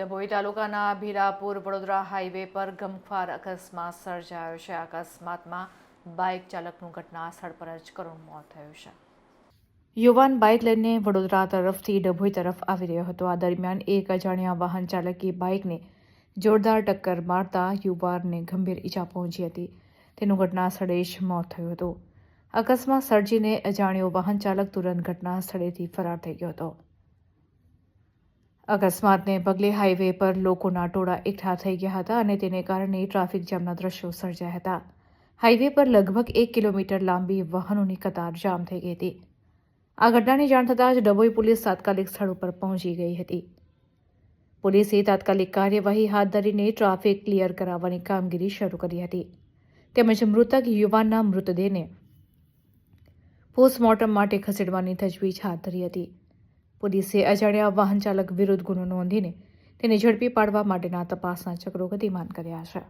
ડભોઈ તાલુકાના ભીલાપુર વડોદરા હાઈવે પર ગમખ્વાર અકસ્માત સર્જાયો છે. અકસ્માતમાં બાઇક ચાલકનું ઘટના સ્થળ પર જ કરુણ મોત થયું છે. યુવાન બાઇક લઈને વડોદરા તરફથી ડભોઈ તરફ આવી રહ્યો હતો. આ દરમિયાન એક અજાણ્યા વાહન ચાલકે બાઇકને જોરદાર ટક્કર મારતા યુવાનને ગંભીર ઈજા પહોંચી હતી. તેનું ઘટના સ્થળે જ મોત થયું હતું. અકસ્માત સર્જીને અજાણ્યો વાહન ચાલક તુરંત ઘટના સ્થળેથી ફરાર થઈ ગયો હતો. અકસ્માતને પગલે હાઈવે પર લોકોના ટોળા એકઠા થઈ ગયા હતા અને તેને કારણે ટ્રાફિક જામના દ્રશ્યો સર્જાયા હતા. હાઈવે પર લગભગ એક કિલોમીટર લાંબી વાહનોની કતાર જામ થઈ ગઈ હતી. આ ઘટનાની જાણ થતાં જ ડભોઈ પોલીસ તાત્કાલિક સ્થળ ઉપર પહોંચી ગઈ હતી. પોલીસે તાત્કાલિક કાર્યવાહી હાથ ધરીને ટ્રાફિક ક્લિયર કરાવવાની કામગીરી શરૂ કરી હતી. તેમજ મૃતક યુવાનના મૃતદેહને પોસ્ટમોર્ટમ માટે ખસેડવાની તજવીજ હાથ ધરી હતી. પોલીસે અજાણ્યા વાહન ચાલક વિરુદ્ધ ગુનો નોંધીને તેને ઝડપી પાડવા માટેના તપાસના ચક્રો ગતિમાન કર્યા છે.